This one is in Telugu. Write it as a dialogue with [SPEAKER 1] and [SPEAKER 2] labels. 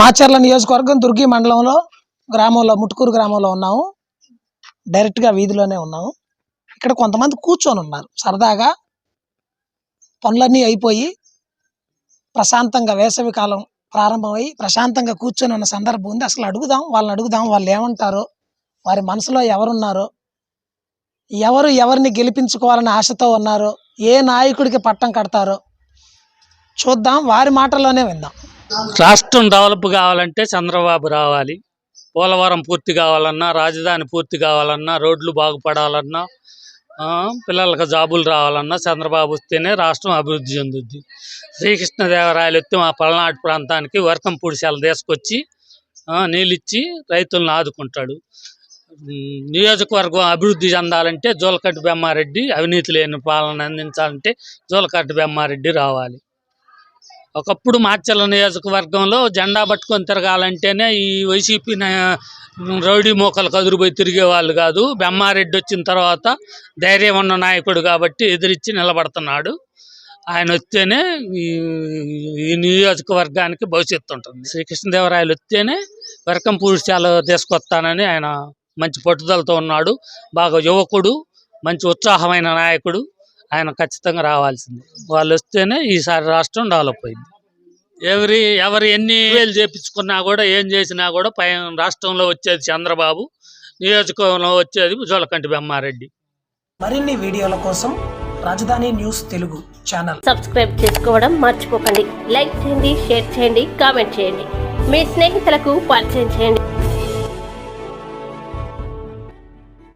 [SPEAKER 1] మాచర్ల నియోజకవర్గం దుర్గి మండలంలో గ్రామంలో ముటుకూరు గ్రామంలో ఉన్నాము. డైరెక్ట్గా వీధిలోనే ఉన్నాము. ఇక్కడ కొంతమంది కూర్చొని ఉన్నారు. సరదాగా పనులన్నీ అయిపోయి ప్రశాంతంగా వేసవి కాలం ప్రారంభమై ప్రశాంతంగా కూర్చొని ఉన్న సందర్భం ఉంది. అసలు అడుగుదాం వాళ్ళని అడుగుదాం వాళ్ళు ఏమంటారో వారి మనసులో ఎవరున్నారో ఎవరు ఎవరిని గెలిపించుకోవాలని ఆశతో ఉన్నారో ఏ నాయకుడికి పట్టం కడతారో చూద్దాం. వారి మాటల్లోనే విందాం.
[SPEAKER 2] రాష్ట్రం డెవలప్ కావాలంటే చంద్రబాబు రావాలి. పోలవరం పూర్తి కావాలన్నా రాజధాని పూర్తి కావాలన్నా రోడ్లు బాగుపడాలన్నా పిల్లలకు జాబులు రావాలన్నా చంద్రబాబు వస్తేనే రాష్ట్రం అభివృద్ధి చెందుద్ది. శ్రీకృష్ణదేవరాయలు వచ్చి మా పల్నాడు ప్రాంతానికి వర్కంపూడి సెల తీసుకొచ్చి నీళ్ళిచ్చి రైతులను ఆదుకుంటాడు. నియోజకవర్గం అభివృద్ధి చెందాలంటే జోలకట్టు బెమ్మారెడ్డి అవినీతి లేని పాలన అందించాలంటే జోలకట్టు బెమ్మారెడ్డి రావాలి. ఒకప్పుడు మాచర్ల నియోజకవర్గంలో జెండా పట్టుకొని తిరగాలంటేనే ఈ వైసీపీ రౌడీ మోకలు కదురుపోయి తిరిగే వాళ్ళు కాదు. బెమ్మారెడ్డి వచ్చిన తర్వాత ధైర్యం ఉన్న నాయకుడు కాబట్టి ఎదిరించి నిలబడుతున్నాడు. ఆయన వస్తేనే ఈ ఈ నియోజకవర్గానికి భవిష్యత్తు ఉంటుంది. శ్రీకృష్ణదేవరాయలు వస్తేనే వరకం పురుషాలు తీసుకొస్తానని ఆయన మంచి పట్టుదలతో ఉన్నాడు. బాగా యువకుడు మంచి ఉత్సాహమైన నాయకుడు. ఆయన ఖచ్చితంగా రావాల్సింది. వాళ్ళు వస్తేనే ఈసారి రాష్ట్రం డెవలప్ అయింది. ఎవరి ఎవరు ఎన్ని వేలు చేపించుకున్నా కూడా ఏం చేసినా కూడా పై రాష్ట్రంలో వచ్చేది చంద్రబాబు నియోజకవర్గంలో వచ్చేది జోలకంటి బెమ్మారెడ్డి
[SPEAKER 1] మరిన్ని వీడియోల కోసం రాజధాని న్యూస్ తెలుగు ఛానల్.
[SPEAKER 3] సబ్స్క్రైబ్ చేసుకోవడం మర్చిపోకండి. లైక్ చేయండి షేర్ చేయండి కామెంట్ చేయండి. మీ స్నేహితులకు పరిచయం చేయండి.